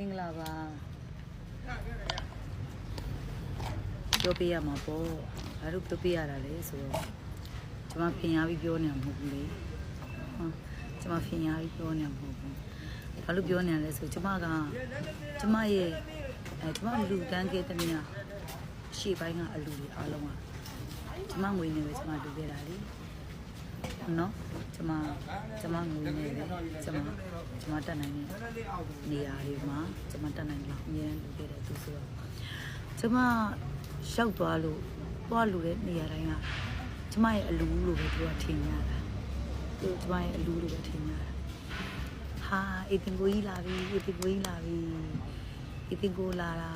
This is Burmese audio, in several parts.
မင်္ဂလာပါပြောပြရမှာပေါ့ဘာလို့ပြောပြရတာလဲဆိုတော့ကျွန်မဖင်ရပြီးပြောနေတာမဟုတ်ဘူးလေဟုတ်ကျွန်မဖင်ရပြီးပြောနေတာမဟုတ်ဘူးဘာလို့ပြောနေရလဲဆိုကျွန်မကကျွန်မရဲ့အဲကျွန်မလူတန်းခဲ့တဲ့နေရာရှေ့ပိုင်းကအလူတွေအားလုံးကကျွန်မငွေနေပဲကျွန်မလူခဲ့တာလေ နော်ကျွန်မကျွန်မငွေနေပဲကျွန်မကျွန်မတက်နိုင်တယ်နေရာတွေမှာကျွန်မတက်နိုင်တယ်အများကြီးလုပ်ခဲ့တယ်သူဆိုတော့ကျွန်မရောက်သွားလို့သွားလို့တဲ့နေရာတိုင်းကကျွန်မရဲ့အလူလို့ပဲသူကထင်ကြတာသူကျွန်မရဲ့အလူလို့ပဲထင်ကြတာဟာအေတင်ကိုကြီးလာပြီအေတင်ကိုကြီးလာပြီအေတင်ကိုလာတာ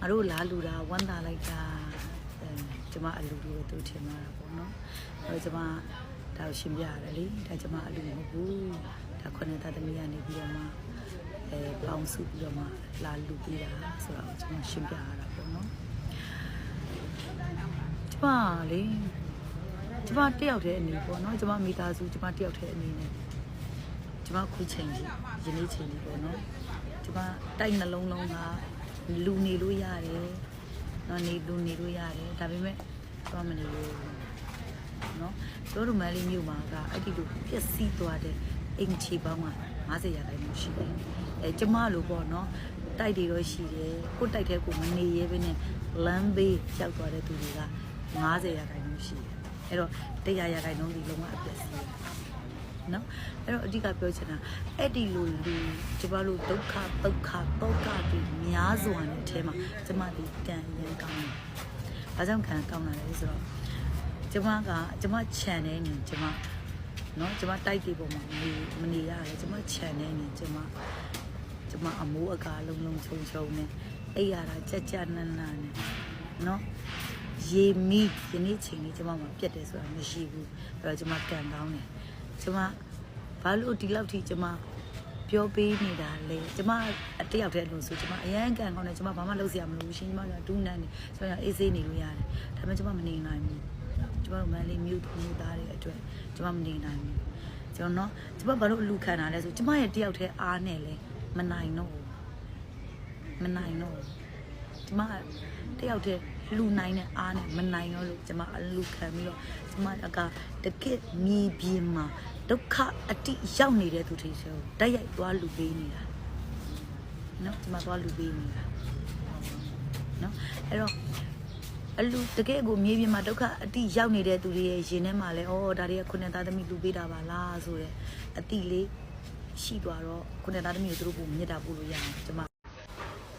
ငါတို့လာလူတာဝမ်းသာလိုက်တာအဲကျွန်မအလူလို့ပဲသူထင်ကြတာပေါ့နော်အဲကျွန်မ ဒါကိုရှင်းပြရတယ်လေဒါကျွန်မအလူမဟုတ်ဘူးဒါခုနှစ်သားသမီးကနေပြီးတော့မှအဲပေါင်းစုပြီးတော့မှလာလူပြီးတာဆိုတော့ကျွန်မရှင်းပြရတာပေါ့နော်ကျွန်မလေကျွန်မတယောက်တည်းအနေပေါ့နော်ကျွန်မမိသားစုကျွန်မတယောက်တည်းအနေနဲ့ကျွန်မခုချိန်ကြီးယနေ့ချိန်ကြီးပေါ့နော်ကျွန်မတိုက်နှလုံးလုံးကလူနေလို့ရတယ်နော်နေလူနေလို့ရတယ်ဒါပေမဲ့ကျွန်မမနေလို့ နော်တို့တို့မန်လေးမြို့မှာကအဲ့ဒီလိုပျက်စီးသွားတဲ့အိမ်ချီပေါင်းက90ရာခိုင်နှုန်းရှိတယ်အဲကျမလိုပေါ့နော်တိုက်တွေတော့ရှိတယ်ကိုတိုက်တဲ့ကိုမနေရဲဘဲနဲ့လမ်းဘေးရောက်သွားတဲ့သူတွေက90ရာခိုင်နှုန်းရှိတယ်အဲ့တော့100ရာခိုင်နှုန်းဒီလုံးဝအပျက်စီးတယ်နော်အဲ့တော့အဓိကပြောချင်တာအဲ့ဒီလိုလူကျမတို့ဒုက္ခဒုက္ခတောကတွေများစွာနဲ့အဲထဲမှာကျမဒီကံရန်ကောင်းတယ်။ဘာကြောင့်ကံကောင်းတာလဲဆိုတော့ ကျမကကျမခြံနေနေကျမနော်ကျမတိုက်တွေပေါ်မှာမနေမနေရတယ်ကျမခြံနေနေကျမကျမအမိုးအကာလုံးလုံးချုံချုံနဲ့အိပ်ရတာကြက်ကြက်နန်းနန်းနဲ့နော်ရေမီယနေ့ချိန်လေးကျမမှာပြတ်တယ်ဆိုတာမရှိဘူးအဲ့တော့ကျမကံကောင်းတယ်ကျမဘာလို့ဒီလောက်ထိကျမပြောပေးနေတာလဲကျမအတယောက်တည်းလို့ဆိုကျမအရန်ကံကောင်းတယ်ကျမဘာမှလုပ်စရာမလိုဘူးရှင်ကျမကဒူးနန်းနေဆိုတော့အေးဆေးနေလို့ရတယ်ဒါပေမဲ့ကျမမနေနိုင်ဘူး ကျမတို့မန်လေးမြို့မြို့သားတွေအတွက်ကျမမနေနိုင်ဘူးကျွန်တော်နော်ကျမဘာလို့အလူခံတာလဲဆိုကျမရဲ့တယောက်တည်းအားနဲ့လဲမနိုင်တော့ဘူးမနိုင်တော့ဘူးကျမတယောက်တည်းလူနိုင်တဲ့အားနဲ့မနိုင်တော့လို့ကျမအလူခံပြီးတော့ကျမအကတကယ့်မြေပြင်မှာဒုက္ခအတိရောက်နေတဲ့သူတွေဆိုတိုက်ရိုက်သွားလူပေးနေတာနော်ကျမသွားလူပေးနေတာနော်အဲ့တော့ အလူတကယ်ကိုမြေပြင်မှာဒုက္ခအတိရောက်နေတဲ့သူတွေရဲ့ရင်ထဲမှာလဲဩဒါတွေကခုနှစ်သားသမီးလူပေးတာပါလားဆိုတဲ့အတိလေးရှိသွားတော့ခုနှစ်သားသမီးကိုသူတို့ကိုမြစ်တာပို့လို့ရအောင်ကျမ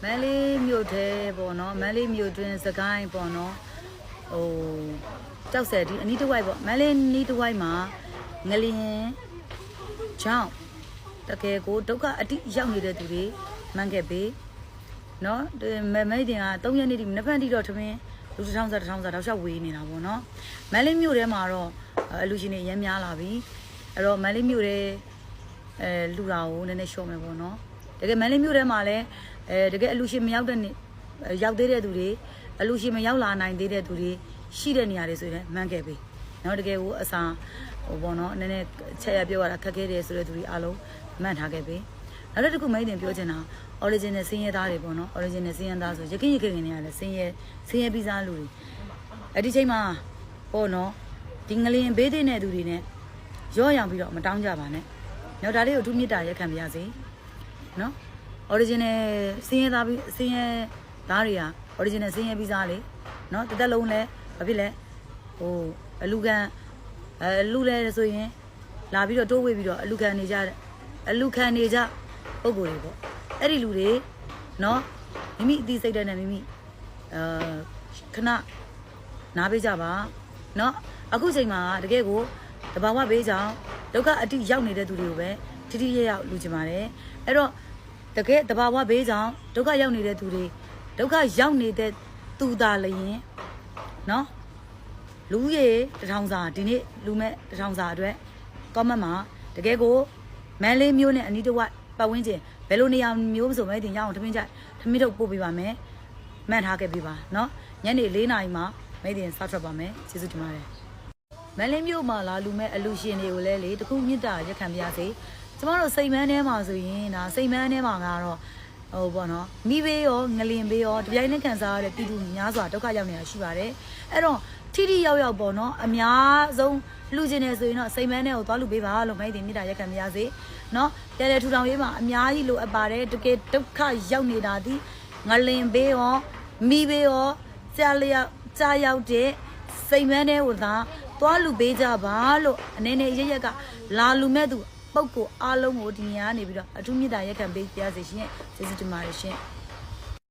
မန်လေးမြို့ထဲပေါ့နော်မန်လေးမြို့တွင်စကိုင်းပေါ့နော်ဟိုကြောက်စဲဒီအနီးတစ်ဝိုက်ပေါ့မန်လေးနီးတစ်ဝိုက်မှာငလျင်ချောင်းတကယ်ကိုဒုက္ခအတိရောက်နေတဲ့သူတွေမှန်ခဲ့ပြီနော်ဒီမမိတ်တင်က3ရက်နေ့ဒီနှစ်ဖက်တိတော့ထမင်း လူတစ်ထောင်စားတစ်ထောင်စားတောက်လျှောက်ဝေးနေတာပေါ့နော်မန်လေးမြို့ထဲမှာတော့အလူရှင်တွေရမ်းများလာပြီအဲ့တော့မန်လေးမြို့ထဲအဲလူတာကိုနည်းနည်းရှော့မယ်ပေါ့နော်တကယ်မန်လေးမြို့ထဲမှာလည်းအဲတကယ်အလူရှင်မရောက်တဲ့နေ့ရောက်သေးတဲ့သူတွေအလူရှင်မရောက်လာနိုင်သေးတဲ့သူတွေရှိတဲ့နေရာတွေဆိုရင်မှန်းခဲ့ပြီနော်တကယ်ကိုအစာဟိုပေါ့နော်နည်းနည်းချက်ရပြောရတာခက်ခဲတယ်ဆိုတဲ့သူတွေအားလုံးမှန်ထားခဲ့ပြီ နောက်တစ်ခုမိတ်တင်ပြောချင်တာ original စင်းရဲသားတွေပေါ့နော် original စင်းရဲသားဆိုရခင်ရခင်နေရတယ်စင်းရဲစင်းရဲပြီးသားလူတွေအဲ့ဒီချိန်မှာပေါ့နော်ဒီငလင်ဘေးတဲ့တဲ့သူတွေနဲ့ရော့ရောင်ပြီးတော့မတောင်းကြပါနဲ့။နောက်ဒါလေးကိုသူမြစ်တာရက်ခံပါရစေ။နော် original စင်းရဲသားပြီးစင်းရဲသားတွေက original စင်းရဲပြီးသားလေ။နော်တစ်သက်လုံးလဲဘာဖြစ်လဲဟိုအလူကန်အလူလဲဆိုရင်လာပြီးတော့တိုးဝေးပြီးတော့အလူခံနေကြတဲ့အလူခံနေကြ ပုံကိုယ်တွေပေါ့အဲ့ဒီလူတွေနော်မိမိအသိစိတ်ဓာတ်နဲ့မိမိအာခဏနားပေးကြပါနော်အခုချိန်မှာတကယ်ကိုတဘာဝဘေးကြောင့်ဒုက္ခအတိရောက်နေတဲ့သူတွေကိုပဲထိထိရရောက်လူချင်ပါတယ်အဲ့တော့တကယ်တဘာဝဘေးကြောင့်ဒုက္ခရောက်နေတဲ့သူတွေဒုက္ခရောက်နေတဲ့သူသာလျင်နော်လူရေတထောင်စာဒီနေ့လူမဲ့တထောင်စာအတွက် comment မှာတကယ်ကိုမန်လေးမျိုးနဲ့အနီးတစ်ဝိုက် ပတ်ဝန်းကျင်ဘယ်လိုနေရာမျိုးဆိုမဲတင်ရအောင်ထမင်းကြထမင်းထုတ်ပို့ပေးပါမယ်မှတ်ထားခဲ့ပေးပါเนาะညနေ၄နာရီမှာမဲတင်စထွက်ပါမယ်ကျေးဇူးတင်ပါတယ်မန်လေးမျိုးမှာလာလူမဲ့အလူရှင်တွေကိုလည်းလေတခုမြစ်တာရက်ခံပြစေကျမတို့စိတ်မန်းထဲမှာဆိုရင်ဒါစိတ်မန်းထဲမှာကတော့ ဟိုပေါ့နော်မိဘေးရောငလင်ဘေးရောတပြိုင်နက်ခံစားရတဲ့ပြည်သူများစွာဒုက္ခရောက်နေတာရှိပါတယ်အဲ့တော့ထိထိရောက်ရောက်ပေါ့နော်အများဆုံးလူချင်းနေဆိုရင်တော့စိတ်မန်းနဲ့ကိုသွားလူပေးပါလို့မိုက်တင်မိတာရက်ခံပါရစေနော်တဲတဲထူထောင်ရေးမှာအများကြီးလိုအပ်ပါတယ်တကယ်ဒုက္ခရောက်နေတာဒီငလင်ဘေးရောမိဘေးရောကြာလျက်ကြာရောက်တဲ့စိတ်မန်းတဲ့ဟိုသာသွားလူပေးကြပါလို့အနေနဲ့ရရက်ကလာလူမဲ့သူ ပုပ်ကိုအားလုံးကိုဒီနေရာကနေပြီးတော့အထူးမြတ်တာရက်ခံပေးကြရစေရှင်ကျေးဇူးတင်ပါတယ်ရှင်